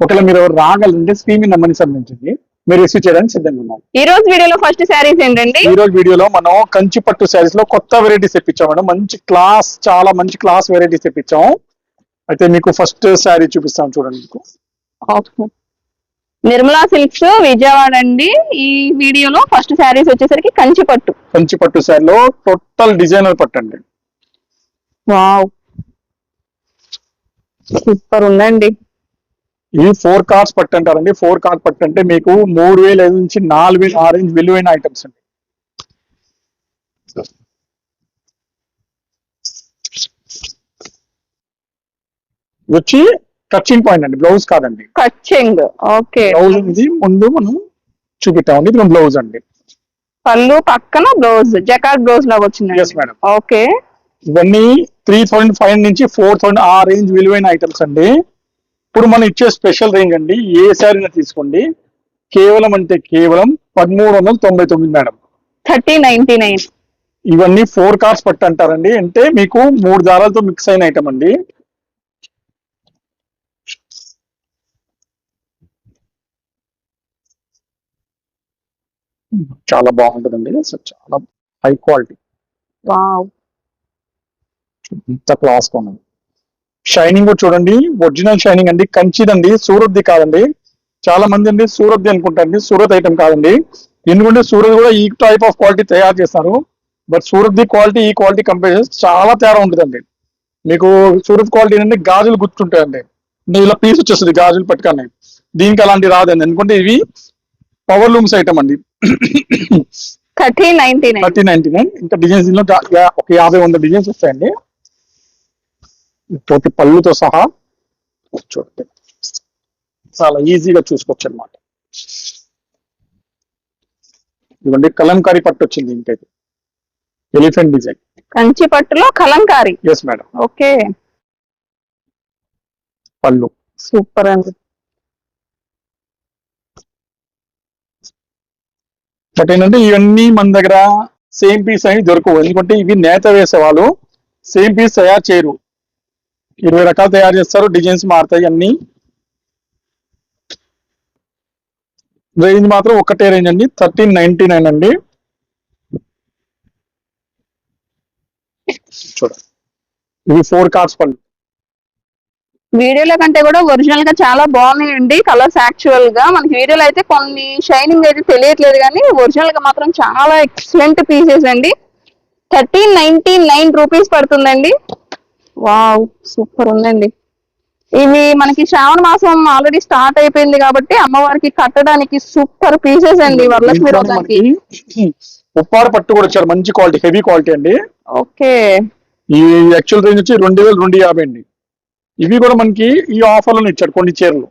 ఒకవేళ మీరు ఎవరు రాగలంటే స్క్రీన్ నెంబర్ని సంబంధించింది మీరు రిసీవ్ చేయడానికి సిద్ధంగా ఉన్నాం. ఈ రోజు వీడియోలో ఫస్ట్ శారీస్ ఏంటండి? ఈ రోజు వీడియోలో మనం కంచి పట్టు శారీస్లో కొత్త వెరైటీస్ తెప్పించాం మేడం. మంచి క్లాస్ చాలా మంచి క్లాస్ వెరైటీస్ తెప్పించాం. అయితే మీకు ఫస్ట్ శారీ చూపిస్తాం చూడండి మీకు. నిర్మలా సిల్క్స్ విజయవాడ అండి. ఈ వీడియోలో ఫస్ట్ శారీస్ వచ్చేసరికి కంచి పట్టు. కంచి పట్టు శారీలో టోటల్ డిజైనర్ పట్టు అండి. వావ్. సూపర్ ఉందండి. ఇవి ఫోర్ కార్స్ పట్టు అంటారండి ఫోర్ కార్ పట్టు అంటే మీకు మూడు వేల ఐదు నుంచి నాలుగు వేల ఆరెంజ్ విలువైన ఐటమ్స్ అండి. వచ్చి టచింగ్ పాయింట్ అండి. బ్లౌజ్ కాదండి. కచ్చింగ్ ఓకే బ్లౌజ్ ఇది ముందు మనం చూపిస్తామండి ఇది బ్లౌజ్ అండి. పళ్ళు పక్కన బ్లౌజ్. జకాట్ బ్లౌజ్ లాగా వచ్చింది Yes, madam. ఓకే ఇవన్నీ త్రీ థౌసండ్ ఫైవ్ నుంచి ఫోర్ థౌసండ్ ఆ రేంజ్ విలువైన ఐటమ్స్ అండి. ఇప్పుడు మనం ఇచ్చే స్పెషల్ రేంజ్ అండి ఏ శారీని తీసుకోండి? కేవలం అంటే కేవలం పదమూడు వందల తొంభై తొమ్మిది మేడం. Thirty ninety nine. ఇవన్నీ ఫోర్ కార్స్ పట్టు అంటారండి అంటే మీకు మూడు దారాలతో మిక్స్ అయిన ఐటమ్ అండి. చాలా బాగుంటుందండి. అసలు చాలా హై క్వాలిటీ ఇంత క్లాస్ ఉన్నది. షైనింగ్ కూడా చూడండి. ఒరిజినల్ షైనింగ్ అండి. కంచిదండి సూరత్ది కాదండి. చాలా మంది అండి సూరత్ది అనుకుంటారండి. సూరత్ ఐటమ్ కాదండి. ఎందుకంటే సూరత్ కూడా ఈ టైప్ ఆఫ్ క్వాలిటీ తయారు చేస్తారు. బట్ సూరత్ ది క్వాలిటీ ఈ క్వాలిటీ కంపేర్ చేస్తే చాలా తేడా ఉంటుందండి. మీకు సూరత్ క్వాలిటీ ఏంటంటే గాజులు గుర్తుంటాయండి. అంటే ఇలా పీస్ వచ్చేస్తుంది గాజులు పట్టుకొని. దీనికి అలాంటి రాదండి. ఎందుకంటే ఇవి పవర్ లూమ్స్ ఐటమ్ అండి. Thirty ninety nine. Thirty ninety nine. ఇంకా డిజైన్స్ ఒక యాభై వంద డిజైన్స్ వస్తాయండి. ప్రతి పళ్ళుతో సహా చూడండి చాలా ఈజీగా చూసుకోవచ్చు అనమాట ఇవ్వండి కలంకారీ పట్టు వచ్చింది ఇంకైతే ఎలిఫెంట్ డిజైన్. కంచి పట్టులో కలంకారీ? Yes madam okay. పళ్ళు. సూపర్ అండి. బట్ ఏంటంటే ఇవన్నీ మన దగ్గర సేమ్ పీస్ అని దొరకవు. ఎందుకంటే ఇవి నేత వేసే వాళ్ళు సేమ్ పీస్ తయారు చేయరు. ఇరవై రకాలు తయారు చేస్తారు డిజైన్స్ మారుతాయి అన్ని. రేంజ్ మాత్రం ఒకటే రేంజ్ అండి థర్టీన్ నైన్టీ నైన్ అండి. చూడండి. ఇవి ఫోర్ కార్డ్స్ పళ్ళు. వీడియోలో కంటే కూడా ఒరిజినల్గా చాలా బాగున్నాయండి కలర్స్ యాక్చువల్గా. మనకి వీడియోలో అయితే కొన్ని షైనింగ్ అయితే తెలియట్లేదు కానీ ఒరిజినల్గా మాత్రం చాలా ఎక్సలెంట్ పీసెస్ అండి. థర్టీన్ నైన్టీ నైన్ రూపీస్ పడుతుందండి. వావ్ సూపర్ ఉందండి. ఇవి మనకి శ్రావణ మాసం ఆల్రెడీ స్టార్ట్ అయిపోయింది కాబట్టి అమ్మవారికి కట్టడానికి సూపర్ పీసెస్ అండి వరలక్ష్మి ఉప్పాడ పట్టు కూడా వచ్చారు మంచి క్వాలిటీ హెవీ క్వాలిటీ అండి. ఓకే. ఈ యాక్చువల్ రేంజ్ వచ్చి రెండు వేల రెండు యాభై అండి. ఇవి కూడా మనకి ఈ ఆఫర్లను ఇచ్చారు కొన్ని చీరలు.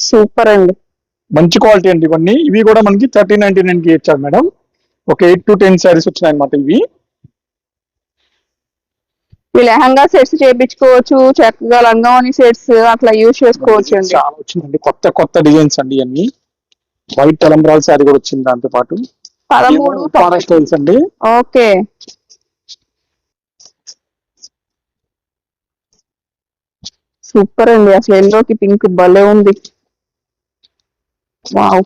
సూపర్ అండి. మంచి క్వాలిటీ అండి ఇవన్నీ. ఇవి కూడా మనకి థర్టీ నైన్టీ నైన్కి ఇచ్చారు మేడం. ఒక ఎయిట్ టు టెన్ శారీస్ వచ్చినాయి అనమాట ఇవి. ఈ లెహంగా సెట్స్ చేయించుకోవచ్చు చక్కగా లంగావని సెట్స్ అట్లా యూజ్ చేసుకోవచ్చు అండి. చాలా వచ్చిందండి. కొత్త కొత్త డిజైన్స్ అండి ఇవన్నీ. వైట్ తలంబ్రాల శారీ కూడా వచ్చింది దాంతో పాటు. పదమూడు ఫారెస్ట్ స్టైల్స్ అండి. ఓకే. సూపర్ అండి. అసలు ఎల్లోకి పింక్ భలే ఉంది. వావ్.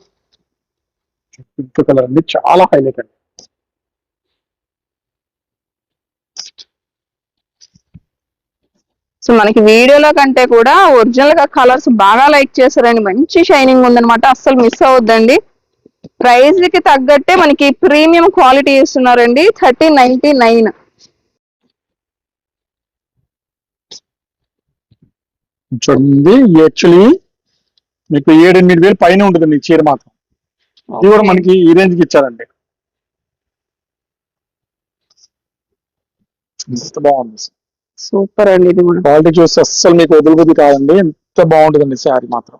పింక్ కలర్ అండి. చాలా హైలైట్ అండి. సో మనకి వీడియోలో కంటే కూడా ఒరిజినల్గా కలర్స్ బాగా లైక్ చేశారండి మంచి షైనింగ్ ఉందన్నమాట. అస్సలు మిస్ అవ్వద్దండి. ప్రైస్కి తగ్గట్టే మనకి ప్రీమియం క్వాలిటీ ఇస్తున్నారండి. Thirty ninety nine. చూడండి యాక్చువల్లీ మీకు ఏడెనిమిది వేలు పైన ఉంటుందండి ఈ చీర మాత్రం. ఇది కూడా మనకి ఈ రేంజ్కి ఇచ్చారండి. ఎంత బాగుంది సూపర్ అండి ఇది కూడా. క్వాలిటీ చూస్తే అస్సలు మీకు వదులుబుద్ధి కాదండి. ఎంత బాగుంటుందండి శారీ మాత్రం.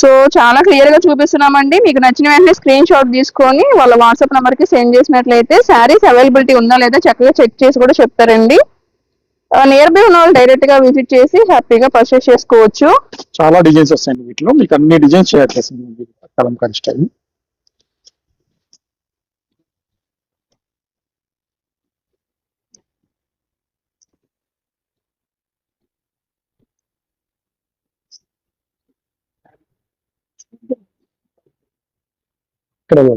సో చాలా క్లియర్గా చూపిస్తున్నామండి. మీకు నచ్చిన వెంటనే స్క్రీన్ షాట్ తీసుకొని వాళ్ళ వాట్సాప్ నెంబర్కి సెండ్ చేసినట్లయితే శారీస్ అవైలబిలిటీ ఉందా లేదా చక్కగా చెక్ చేసి కూడా చెప్తారండి. నియర్ బై ఉన్న వాళ్ళు డైరెక్ట్గా విజిట్ చేసి హ్యాపీగా పర్చేస్ చేసుకోవచ్చు. చాలా డిజైన్స్ వస్తాయండి వీటిలో. మీకు అన్ని డిజైన్స్ షేర్ చేసింది కలంకారీ స్టైల్. ఇక్కడ.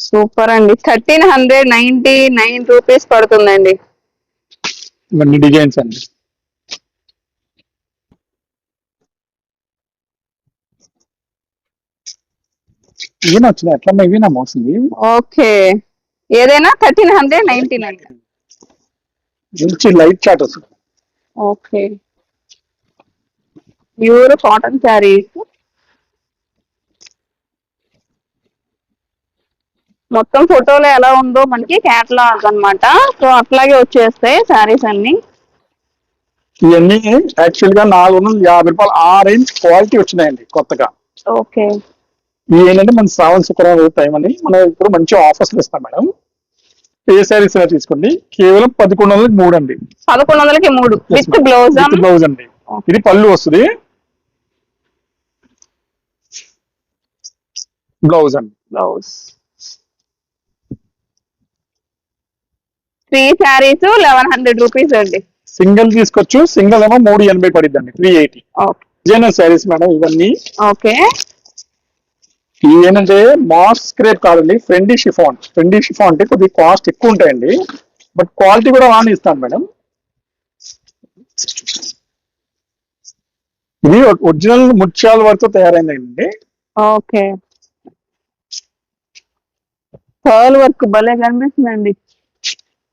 సూపర్ అండి. Thirteen hundred ninety nine rupees పడుతుందండి. ఇవన్నీ డిజైన్స్ అండి. ఇవి నచ్చినాయి ఎట్లా ఇవి నా మోసింది ఓకే. ఏదైనా థర్టీన్ హండ్రెడ్ నైన్టీ నైన్. మంచి లైట్ చాట్ వస్తుంది ఓకే. Pure cotton saris. మొత్తం ఫోటోలో ఎలా ఉందో మనకి క్యాటలాగ్ అన్నమాట. సో అట్లాగే వచ్చేస్తాయి శారీస్ అన్ని. ఇవన్నీ యాక్చువల్గా నాలుగు వందల యాభై రూపాయలు ఆ రేంజ్ క్వాలిటీ వచ్చినాయండి కొత్తగా. ఓకే. ఇవి ఏంటంటే మన శ్రావణ శుక్రవారం టైం అని మనం ఇప్పుడు మంచి ఆఫర్స్ ఇస్తాం మేడం. ఏ శారీస్ అయినా తీసుకోండి. కేవలం పదకొండు వందలకి మూడు అండి. పదకొండు వందలకి మూడు. విత్ బ్లౌజ్ బ్లౌజ్ అండి? ఇది పళ్ళు వస్తుంది. బ్లౌజ్ అండి. Blouse three saris eleven hundred rupees అండి. సింగిల్ తీసుకోవచ్చు సింగిల్ ఏమో మూడు ఎనభై పడిద్ది అండి three eighty designer saris madam ఇవన్నీ. ఓకే. ఇవి ఏంటంటే మాస్ స్క్రేప్ కాదండి ఫ్రెండీ షిఫాన్. ఫ్రెండీ షిఫాన్ అంటే కొద్దిగా కాస్ట్ ఎక్కువ ఉంటాయండి. బట్ క్వాలిటీ కూడా బాగానే ఇస్తాను మేడం. ఇది ఒరిజినల్ ముత్యాల వరకు తయారైందండి. ఓకే. పర్ల్ వర్క్ భలే కనిపిస్తుందండి.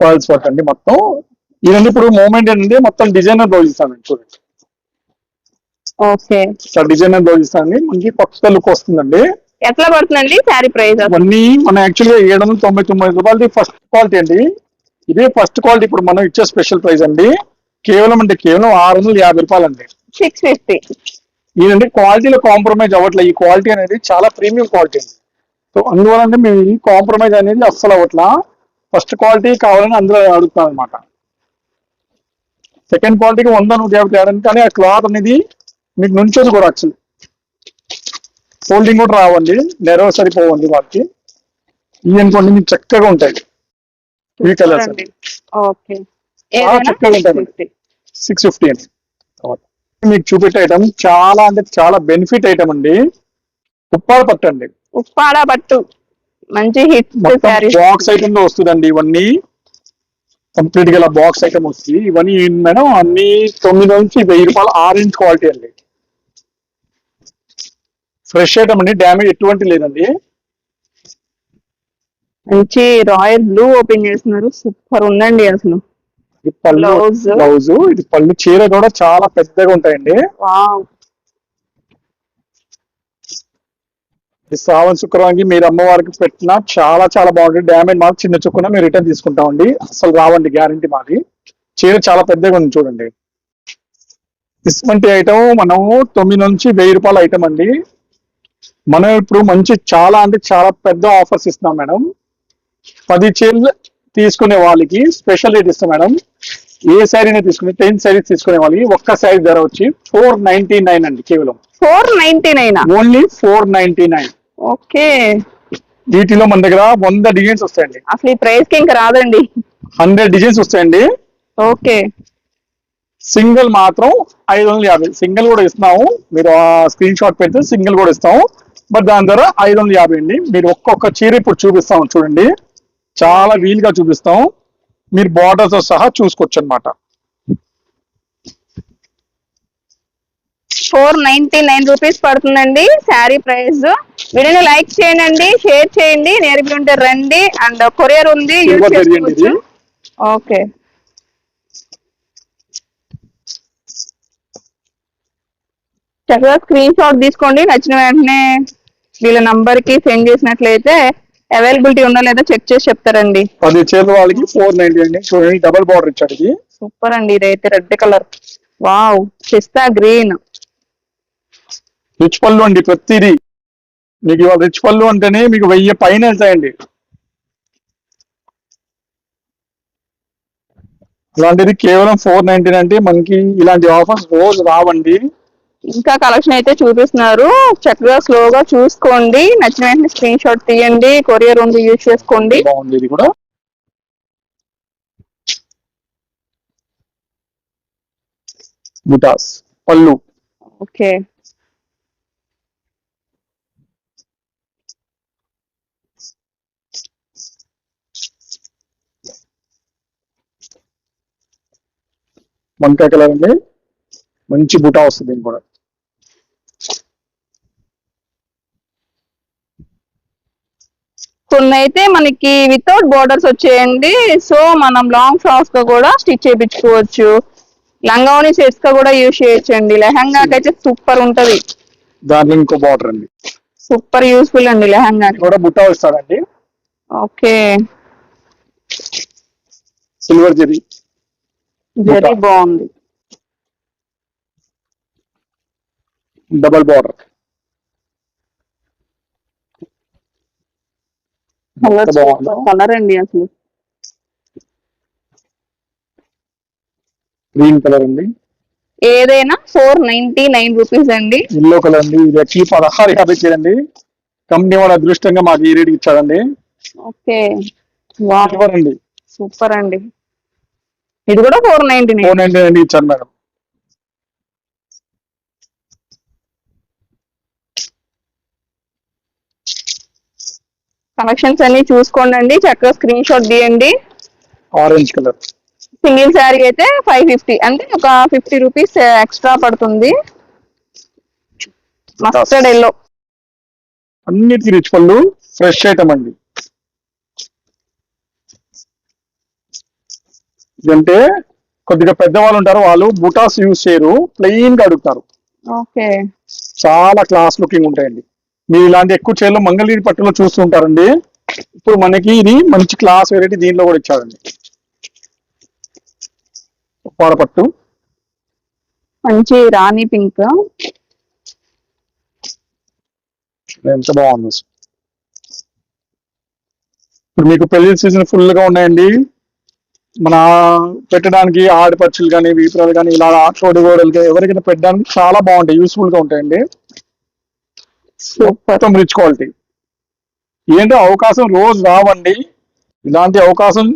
పర్ల్స్ వర్క్ అండి మొత్తం. ఇదండి ఇప్పుడు మూమెంట్ ఏంటంటే మొత్తం డిజైనర్ బ్లౌజ్ ఇస్తానండి చూడండి. ఓకే. ఇట్లా డిజైనర్ బ్లౌజ్ ఇస్తానండి మనకి కొత్త లుక్ వస్తుందండి. ఎట్లా పడుతుందండి? శారీ ప్రైస్ ఇవన్నీ మన యాక్చువల్గా ఏడు వందల తొంభై తొమ్మిది రూపాయలది ఫస్ట్ క్వాలిటీ అండి. ఇదే ఫస్ట్ క్వాలిటీ ఇప్పుడు మనం ఇచ్చే స్పెషల్ ప్రైస్ అండి. కేవలం అంటే కేవలం ఆరు వందల యాభై రూపాయలు అండి సిక్స్ ఫిఫ్టీ ఇదండి క్వాలిటీలో కాంప్రమైజ్ అవ్వట్లే. ఈ క్వాలిటీ అనేది చాలా ప్రీమియం క్వాలిటీ అండి. సో అందువల్ల మేము ఈ కాంప్రమైజ్ అనేది అస్సలు అవ్వట్లా ఫస్ట్ క్వాలిటీ కావాలని అందులో అడుగుతాం అనమాట సెకండ్ క్వాలిటీకి వంద నూట యాభై తేడా కానీ ఆ క్లాత్ అనేది మీకు నుంచోది కూడా యాక్చువల్లీ ఫోల్డింగ్ కూడా రావండి. నెరవ సరిపోవండి వాటికి ఇవి అనుకోండి మీకు చక్కగా ఉంటాయి. ఈ కలర్స్ చక్కగా ఉంటాయి సిక్స్ ఫిఫ్టీ అండి. మీకు చూపెట్టే ఐటమ్ చాలా అంటే చాలా బెనిఫిట్ ఐటమ్ అండి. ఉప్పాడ పట్టు అండి. ఉప్పాడ పట్టు. మంచి హిట్ బాక్స్ ఐటమ్లో వస్తుందండి ఇవన్నీ. కంప్లీట్గా ఇలా బాక్స్ ఐటమ్ వస్తుంది. ఇవన్నీ మేడం? అన్ని తొమ్మిది నుంచి వెయ్యి రూపాయలు ఆరెంజ్ క్వాలిటీ అండి. ఫ్రెష్ ఐటమ్ అండి. డ్యామేజ్ ఎటువంటి లేదండి. మంచి రాయల్ బ్లూ ఓపెన్ చేస్తున్నారు. సూపర్ ఉందండి అసలు. ఇది పళ్ళు. బ్లౌజ్ ఇది పళ్ళు చీర కూడా చాలా పెద్దగా ఉంటాయండి. ఈ శ్రావణ శుక్రవారికి మీరు అమ్మవారికి పెట్టినా చాలా చాలా బాగుంటుంది. డ్యామేజ్ మాకు చిన్న చుక్కున మేము రిటర్న్ తీసుకుంటామండి అసలు రావండి గ్యారంటీ మాది. చీర చాలా పెద్దగా ఉంది చూడండి. ఇటువంటి ఐటమ్ మనము తొమ్మిది నుంచి వెయ్యి రూపాయల ఐటమ్ అండి. మనం ఇప్పుడు మంచి చాలా అంటే చాలా పెద్ద ఆఫర్స్ ఇస్తున్నాం మేడం. పది చీరలు తీసుకునే వాళ్ళకి స్పెషల్ రేట్ ఇస్తాం మేడం. ఏ శారీని తీసుకుని టెన్ శారీస్ తీసుకునే వాళ్ళకి ఒక్క శారీ ధర వచ్చి ఫోర్ నైన్టీ నైన్ అండి కేవలం. Four ninety nine only four ninety nine okay. వీటిలో మన దగ్గర వంద డిజైన్స్ వస్తాయండి. అసలు ఈ ప్రైస్కి ఇంకా రాదండి. హండ్రెడ్ డిజైన్స్ వస్తాయండి. ఓకే. సింగిల్ మాత్రం ఐదు వందల యాభై. సింగిల్ కూడా ఇస్తున్నాము మీరు ఆ స్క్రీన్ షాట్ పెడితే సింగిల్ కూడా ఇస్తాము. బట్ దాని ధర ఐదు వందల యాభై అండి. మీరు ఒక్కొక్క చీర ఇప్పుడు చూపిస్తాము చూడండి. చాలా వీలుగా చూపిస్తాం మీరు బార్డర్స్తో సహా చూసుకోవచ్చు అనమాట ఫోర్ నైన్టీ నైన్ రూపీస్ పడుతుందండి శారీ ప్రైస్. వీడియోని లైక్ చేయండి షేర్ చేయండి నేర్పి ఉంటే రండి అండ్ కొరియర్ ఉంది యూజ్ చేసుకోవచ్చు. ఓకే. చక్కగా స్క్రీన్ షాట్ తీసుకోండి నచ్చిన వెంటనే వీళ్ళ నంబర్కి సెండ్ చేసినట్లయితే అవైలబిలిటీ ఉందా లేదా చెక్ చేసి చెప్తారండి. పది చీరల వాళ్ళకి ఫోర్ నైన్టీ అండి. చూడండి డబల్ బార్డర్ ఇచ్చాడు ఇది. సూపర్ అండి ఇదైతే రెడ్ కలర్. వావ్ పిస్తా గ్రీన్. రిచ్ పళ్ళు అండి ప్రతిదీ. మీకు ఇవాళ రిచ్ పళ్ళు అంటేనే మీకు వెయ్యి పైన వెళ్తాయండి. అలాంటిది కేవలం ఫోర్ నైన్టీ అంటే మనకి ఇలాంటి ఆఫర్స్ రోజు రావండి. ఇంకా కలెక్షన్ అయితే చూపిస్తున్నారు. చక్కగా స్లోగా చూసుకోండి. నచ్చిన వెంటనే స్క్రీన్ షాట్ తీయండి. కొరియర్ ఉంది యూజ్ చేసుకోండి. బాగుంది ఇది కూడా. బుటాస్ పళ్ళు. ఓకే. వంకాయ కలర్ అండి మంచి బుటా వస్తుంది దీనికి కూడా. కొన్ని అయితే మనకి వితౌట్ బోర్డర్స్ వచ్చేయండి. సో మనం లాంగ్ ఫ్రాక్స్గా కూడా స్టిచ్ చేయించుకోవచ్చు. లంగావని సెట్స్గా కూడా యూజ్ చేయొచ్చండి. లెహంగాకి అయితే సూపర్ ఉంటది. దాంట్లో ఇంకో బార్డర్ అండి. సూపర్ యూస్ఫుల్ అండి లెహంగా కూడా బుట్టా వస్తాడండి ఓకే. సిల్వర్ జరీ. వెరీ బాగుంది. Double border. కలర్ అండి అసలు. గ్రీన్ కలర్ అండి ఏదైనా ఫోర్ నైన్టీ నైన్ రూపీస్ అండి. ఎల్లో కలర్ అండి ఇది వచ్చి పదహారు యాభై చేయండి కంపెనీ వాడు అదృష్టంగా మాకు ఈ రేటుకి ఇచ్చాడండి ఓకే. సిల్వర్ అండి. సూపర్ అండి. ఇది కూడా ఫోర్ నైన్టీ ఫోర్ నైన్టీ అండి ఇచ్చారు మేడం. కలెక్షన్స్ అన్ని చూసుకోండి అండి. చక్కగా స్క్రీన్ షాట్ తీయండి. ఆరెంజ్ కలర్ సింగిల్ శారీ అయితే ఫైవ్ ఫిఫ్టీ అంటే ఒక ఫిఫ్టీ రూపీస్ ఎక్స్ట్రా పడుతుంది. మస్టర్డ్ ఎల్లో అన్నిటికీ రిచ్ పళ్ళు ఫ్రెష్ ఐటమ్ అండి. ఇదంటే కొద్దిగా పెద్దవాళ్ళు ఉంటారు వాళ్ళు బుటాస్ యూజ్ చేయరు ప్లెయిన్గా అడుగుతారు. ఓకే. చాలా క్లాస్ లుకింగ్ ఉంటాయండి. మీరు ఇలాంటి ఎక్కువ చీరలు మంగళగిరి పట్టులో చూస్తుంటారండి ఇప్పుడు మనకి ఇది మంచి క్లాస్ వెరైటీ దీనిలో కూడా ఇచ్చాడండి ఉప్పాడ పట్టు. మంచి రాణి పింక్. ఎంత బాగుంది. ఇప్పుడు మీకు పెళ్ళి సీజన్ ఫుల్గా ఉన్నాయండి. మన పెట్టడానికి ఆడపచ్చులు కానీ వీపురాలు కానీ ఇలా రోడ్డు గోడలు కానీ ఎవరికైనా పెట్టడానికి చాలా బాగుంటాయి యూస్ఫుల్గా ఉంటాయండి. మొత్తం రిచ్ క్వాలిటీ ఏంటో అవకాశం రోజు రావండి. ఇలాంటి అవకాశం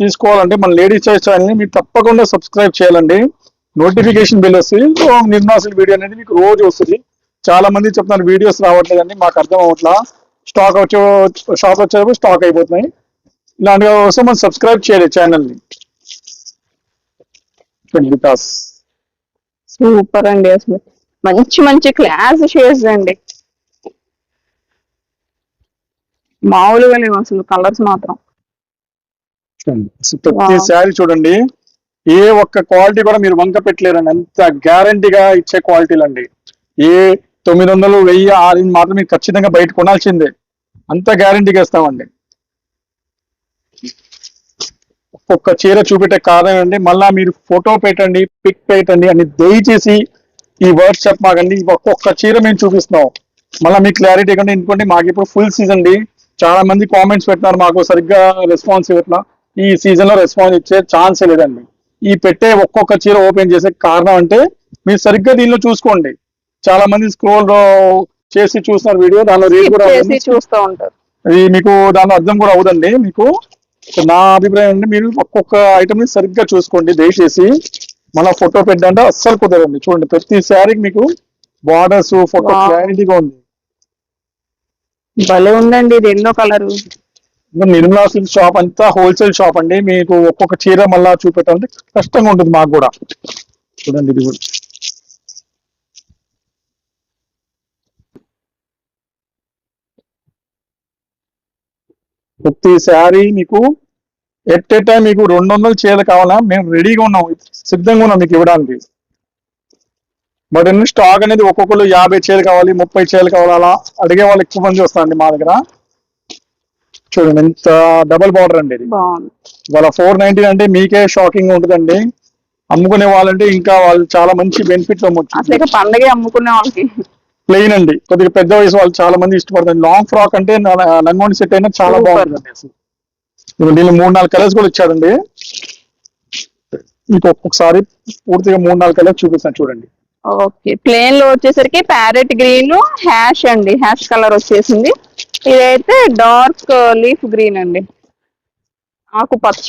తీసుకోవాలంటే మన లేడీస్ చాయిస్ ఛానల్ని మీరు తప్పకుండా సబ్స్క్రైబ్ చేయాలండి. నోటిఫికేషన్ బిల్ వస్తుంది సో నిర్మాసుల వీడియో అనేది మీకు రోజు వస్తుంది. చాలా మంది చెప్తున్నారు వీడియోస్ రావట్లేదండి మాకు అర్థం అవట్లా స్టాక్ వచ్చే షాప్ వచ్చేటప్పుడు స్టాక్ అయిపోతున్నాయి. ఇలాంటివి వస్తే మనం సబ్స్క్రైబ్ చేయాలి ఛానల్ని వికాస్ సూపర్ అండి అసలు. మంచి మంచి క్లాస్ షేడ్స్ అండి. మామూలుగా లేవు అసలు కలర్స్ మాత్రం. ప్రతి. శారీ చూడండి ఏ ఒక్క క్వాలిటీ కూడా మీరు వంక పెట్టలేరండి. అంత గ్యారంటీగా ఇచ్చే క్వాలిటీలు అండి. ఏ తొమ్మిది వందలు వెయ్యి ఆరు మాత్రం మీరు ఖచ్చితంగా బయట కొనాల్సిందే. అంత గ్యారంటీగా ఇస్తామండి. ఒక్కొక్క చీర చూపెట్టే కారణం ఏంటంటే మళ్ళా మీరు ఫోటో పెట్టండి పిక్ పెట్టండి అని దయచేసి ఈ వర్డ్స్ చెప్పమాకండి ఒక్కొక్క చీర మేము చూపిస్తున్నాం. మళ్ళీ మీకు క్లారిటీ కంటే ఎందుకంటే మాకు ఇప్పుడు ఫుల్ సీజన్ అండి చాలా మంది కామెంట్స్ పెట్టినారు మాకు సరిగ్గా రెస్పాన్స్ ఇవ్వట్లా. ఈ సీజన్లో రెస్పాన్స్ ఇచ్చే ఛాన్సే లేదండి. ఈ పెట్టే ఒక్కొక్క చీర ఓపెన్ చేసే కారణం అంటే మీరు సరిగ్గా దీనిలో చూసుకోండి. చాలా మంది స్క్రోల్ చేసి చూస్తున్నారు వీడియో దానిలో Skip కూడా. చూస్తూ ఉంటారు. అది మీకు దానిలో అర్థం కూడా అవుదండి మీకు. సో నా అభిప్రాయం అంటే మీరు ఒక్కొక్క ఐటమ్ని సరిగ్గా చూసుకోండి. దయచేసి మన ఫోటో పెట్టంటే అస్సలు కుదరండి చూడండి ప్రతి శారీకి మీకు బార్డర్స్ ఫోటో. క్లారిటీగా ఉంది. భలే ఉందండి. ఇది yellow colour Nirmala silk shop అంతా హోల్సేల్ షాప్ అండి. మీకు ఒక్కొక్క చీర మళ్ళా చూపెట్టాలంటే కష్టంగా ఉంటుంది మాకు కూడా. చూడండి ఇది కూడా. ప్రతి శారీ మీకు ఎట్ ఏ టైం మీకు రెండు వందల చీరలు కావాలా మేము రెడీగా ఉన్నాం. సిద్ధంగా ఉన్నాం మీకు ఇవ్వడానికి. బట్ ఎన్ని స్టాక్ అనేది ఒక్కొక్కరు యాభై చీరలు కావాలి ముప్పై చీరలు కావాలి అలా అడిగే వాళ్ళు ఎక్కువ మంది వస్తారండి మా దగ్గర. చూడండి ఎంత డబల్ బార్డర్ అండి ఇది. వాళ్ళ ఫోర్ నైన్టీ అంటే మీకే షాకింగ్ ఉంటుందండి. అమ్ముకునే వాళ్ళంటే ఇంకా వాళ్ళు చాలా మంచి బెనిఫిట్ అమ్మొచ్చు. పండగే అమ్ముకునే వాళ్ళకి. ప్లెయిన్ అండి. కొద్దిగా పెద్ద వయసు వాళ్ళు చాలా మంది ఇష్టపడతారు. లాంగ్ ఫ్రాక్ అంటే లంగోని సెట్ అయినా చాలా. బాగుంటుంది దీనిలో మూడు నాలుగు కలర్స్ కూడా ఇచ్చాడండి. మీకు ఒక్కొక్కసారి పూర్తిగా మూడు నాలుగు కలర్స్ చూపిస్తాను చూడండి. ఓకే ప్లేన్లో వచ్చేసరికి ప్యారెట్ గ్రీన్ హ్యాష్ అండి. హ్యాష్ కలర్ వచ్చేసింది. ఇదైతే డార్క్ లీఫ్ గ్రీన్ అండి. ఆకుపచ్చ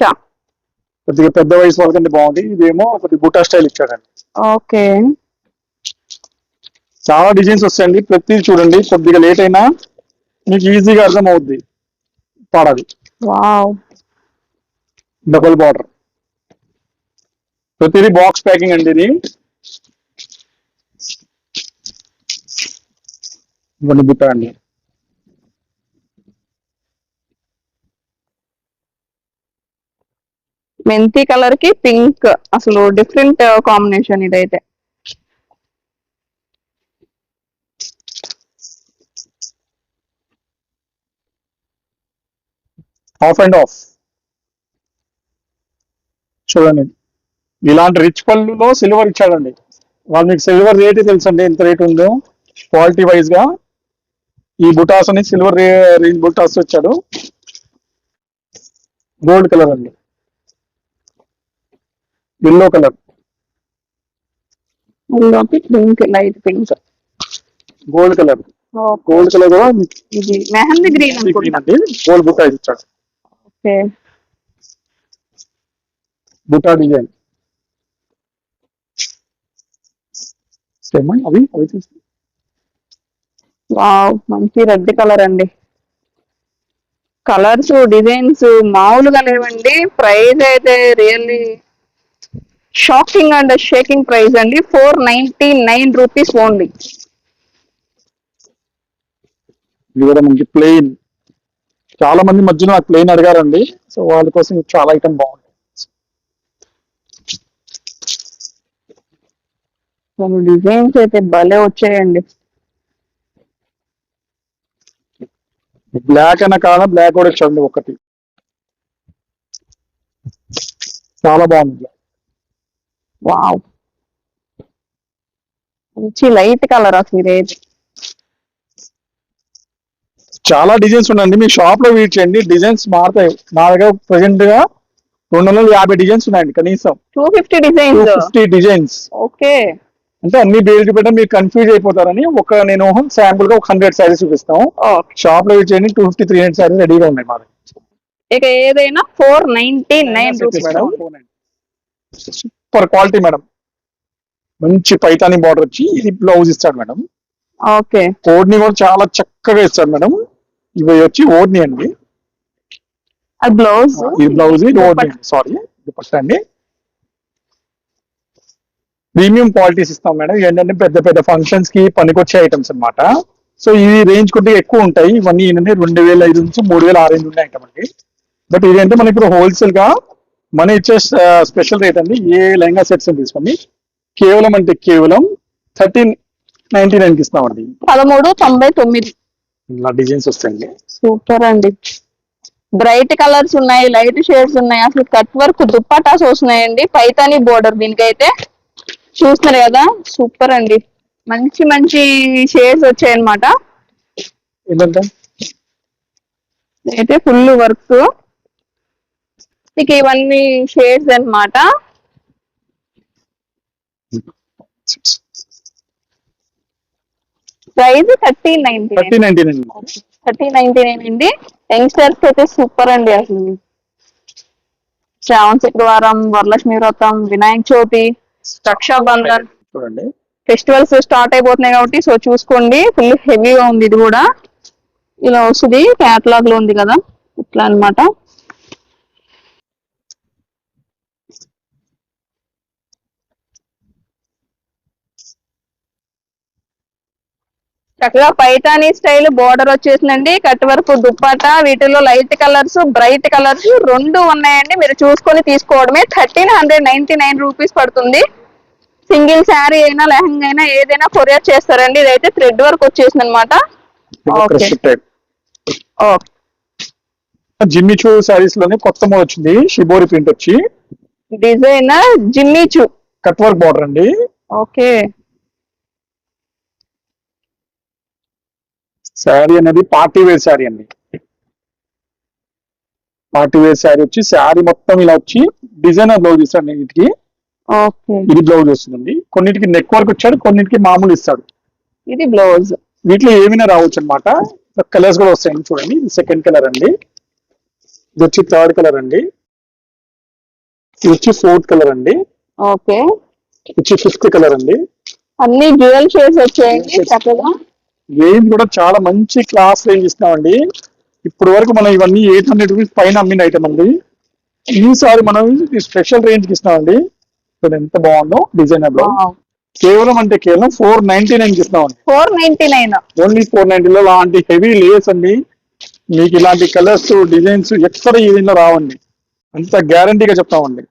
కొద్దిగా పెద్ద వయసు వాళ్ళకంటే బాగుంది. ఇదేమో ఒకటి బుటా స్టైల్ ఇచ్చాడండి. ఓకే చాలా డిజైన్స్ వస్తాయండి. ప్రతిదీ చూడండి. కొద్దిగా లేట్ అయినా మీకు ఈజీగా అర్థం అవుద్ది పడది. వావ్. డబుల్ బార్డర్ ప్రతిదీ బాక్స్ ప్యాకింగ్ అండి ఇది. ఇవన్నీ బుట్ట అండి. మెంతి కలర్కి పింక్ అసలు డిఫరెంట్ కాంబినేషన్ ఇదైతే. Off and off. చూడండి. ఇలాంటి రిచ్ పళ్ళులో సిల్వర్ ఇచ్చాడండి. వాళ్ళు మీకు సిల్వర్ రేట్ తెలుసండి ఎంత రేట్ ఉందో. క్వాలిటీ వైజ్గా ఈ బుటాస్ అని సిల్వర్ రేంజ్ బుటాస్ వచ్చాడు గోల్డ్ కలర్ అండి. Yellow colour. Pink light pink. Gold colour. Gold colour కూడా మెహందీ గ్రీన్ అనుకుంటా. గోల్డ్ బుటా ఇచ్చాడు. ఓకే. బుటా డిజైన్. సేమ్ అవి అవి. వావ్ మంచి రెడ్ కలర్ అండి. కలర్స్ డిజైన్స్ మామూలుగా లేవండి. ప్రైస్ అయితే really shocking and shaking price అండి. Four ninety nine rupees only. ఇది కూడా మనకి ప్లెయిన్. చాలా మంది మధ్యలో నాకు ప్లెయిన్ అడిగారండి. సో వాళ్ళ కోసం చాలా ఐటమ్ బాగుంది. డిజైన్స్ అయితే భలే వచ్చాయండి. బ్లాక్ అన్న కాదా బ్లాక్ కూడా ఇచ్చండి ఒకటి. చాలా బాగుంది. వావ్ మంచి లైట్ కలర్ అసలు ఇదైతే చాలా డిజైన్స్ ఉన్నాయండి. మీ షాప్లో వీట్ చేయండి. డిజైన్స్ మారుతాయి. నా దగ్గర ప్రెసెంట్గా రెండు వందల యాభై డిజైన్స్ ఉన్నాయండి కనీసం. Two fifty designs fifty designs okay. అంటే అన్ని బేర్లు పెట్టా మీరు కన్ఫ్యూజ్ అయిపోతారని ఒక నేను శాంపుల్గా ఒక హండ్రెడ్ శారీస్ చూపిస్తాం షాప్లో చేయండి. Two fifty three hundred saris రెడీగా ఉన్నాయి మా దగ్గర. ఇక ఏదైనా four ninety nine rupees madam super quality madam మంచి పైతాని బార్డర్ వచ్చి ఇది బ్లౌజ్ ఇస్తాడు మేడం ఓకే. ఓడ్ని కూడా చాలా చక్కగా ఇస్తాడు మేడం ఇవి వచ్చి ఓడ్ని అండి. బ్లౌజ్? ఇది బ్లౌజ్ సారీ దుపట్టా అండి. ప్రీమియం క్వాలిటీస్ ఇస్తాం మేడం. ఏంటంటే పెద్ద పెద్ద ఫంక్షన్స్కి పనికొచ్చే ఐటమ్స్ అన్నమాట. సో ఇవి రేంజ్ కొద్దిగా ఎక్కువ ఉంటాయి. ఇవన్నీ ఏంటంటే రెండు వేల ఐదు నుంచి మూడు వేల ఆరు ఉండే ఐటమ్ అండి బట్ ఇదేంటే మనకి ఇప్పుడు హోల్సేల్గా మన ఇచ్చే స్పెషల్ రేట్ అండి. ఏ లెహంగా సెట్స్ తీసుకోండి కేవలం అంటే కేవలం థర్టీన్ నైన్టీ నైన్కి ఇస్తామండి. పదమూడు తొంభై తొమ్మిది. ఇలా డిజైన్స్ వస్తాయండి. సూపర్ అండి. బ్రైట్ కలర్స్ ఉన్నాయి లైట్ షేడ్స్ ఉన్నాయి. అసలు కట్ వర్క్ దుప్పటాస్ వస్తున్నాయండి పైతాని బోర్డర్ దీనికైతే చూస్తున్నారు కదా. సూపర్ అండి. మంచి మంచి షేడ్స్ వచ్చాయన్నమాట. ఏంటంటే? అయితే ఫుల్ వర్క్. ఇక ఇవన్నీ షేడ్స్ అన్నమాట. Price thirty ninety thirty ninety nine. Thirty ninety nine అండి. యంగ్స్టర్స్ అయితే సూపర్ అండి అసలు. శ్రావణ శుక్రవారం వరలక్ష్మి వ్రతం వినాయక చవితి రక్షాబంధన్ చూడండి. ఫెస్టివల్స్ స్టార్ట్ అయిపోతున్నాయి కాబట్టి సో చూసుకోండి. ఫుల్ హెవీగా ఉంది ఇది కూడా. ఇలా వస్తుంది. క్యాటలాగ్లో ఉంది కదా. ఇట్లా అన్నమాట. చక్కగా పైతానీ స్టైల్ బోర్డర్ వచ్చేసిందండి. కట్ వర్క్ దుప్పట వీటిలో లైట్ కలర్స్ బ్రైట్ కలర్స్ రెండు ఉన్నాయండి. మీరు చూసుకొని తీసుకోవడమే. Thirteen hundred ninety nine rupees పడుతుంది. సింగిల్ శారీ అయినా లెహంగా అయినా ఏదైనా కొరియర్ చేస్తారండి. ఇదైతే థ్రెడ్ వర్క్ వచ్చేసింది అనమాట జిమ్మిచూ శారీస్లోనే కొత్త మోడల్ వచ్చింది. షిబోరి ప్రింట్ వచ్చి. డిజైన్ జిమ్మి చూ. కట్ వర్క్ బార్డర్ అండి. ఓకే. శారీ అనేది పార్టీ వేర్ శారీ అండి. పార్టీ వేర్ శారీ వచ్చి శారీ మొత్తం ఇలా వచ్చి డిజైనర్ బ్లౌజ్ ఇస్తాడు వీటికి. ఇది బ్లౌజ్ వస్తుందండి. కొన్నిటికి నెక్ వర్క్ వచ్చాడు కొన్నిటికి మామూలు ఇస్తాడు. ఇది బ్లౌజ్. వీటిలో ఏమైనా రావచ్చు అనమాట కలర్స్ కూడా వస్తాయండి చూడండి. ఇది సెకండ్ కలర్ అండి. ఇది వచ్చి థర్డ్ కలర్ అండి. ఇది వచ్చి ఫోర్త్ కలర్ అండి. ఓకే. ఇది వచ్చి ఫిఫ్త్ కలర్ అండి. అన్ని డ్యూయల్ షేడ్స్ వచ్చాయండి చక్కగా. రేంజ్ కూడా చాలా మంచి క్లాస్ రేంజ్ ఇస్తున్నామండి. ఇప్పుడు వరకు మనం ఇవన్నీ ఎయిట్ హండ్రెడ్ రూపీస్ పైన అమ్మిన ఐటమ్ అండి. ఈసారి మనం స్పెషల్ రేంజ్కి ఇస్తున్నామండి. చూడండి ఎంత బాగుందో డిజైనర్లో కేవలం అంటే కేవలం ఫోర్ నైన్టీ నైన్కి ఇస్తున్నామండి. Four ninety nine only four నైన్టీలో లాంటి హెవీ లేస్ అండి. మీకు ఇలాంటి కలర్స్ డిజైన్స్ ఎక్కడ ఈ దీనిలో రావండి. అంత గ్యారంటీగా చెప్తామండి.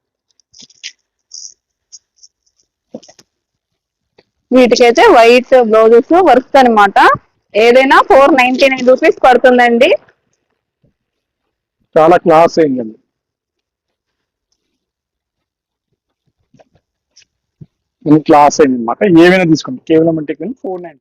వీటికైతే వైట్ బ్లౌజెస్ వర్క్స్ అన్నమాట. ఏదైనా ఫోర్ నైన్టీ నైన్ రూపీస్ పడుతుందండి. చాలా క్లాస్ అయిందండి క్లాస్ అయింది అనమాట ఏమైనా తీసుకోండి. కేవలం అంటే ఫోర్ నైన్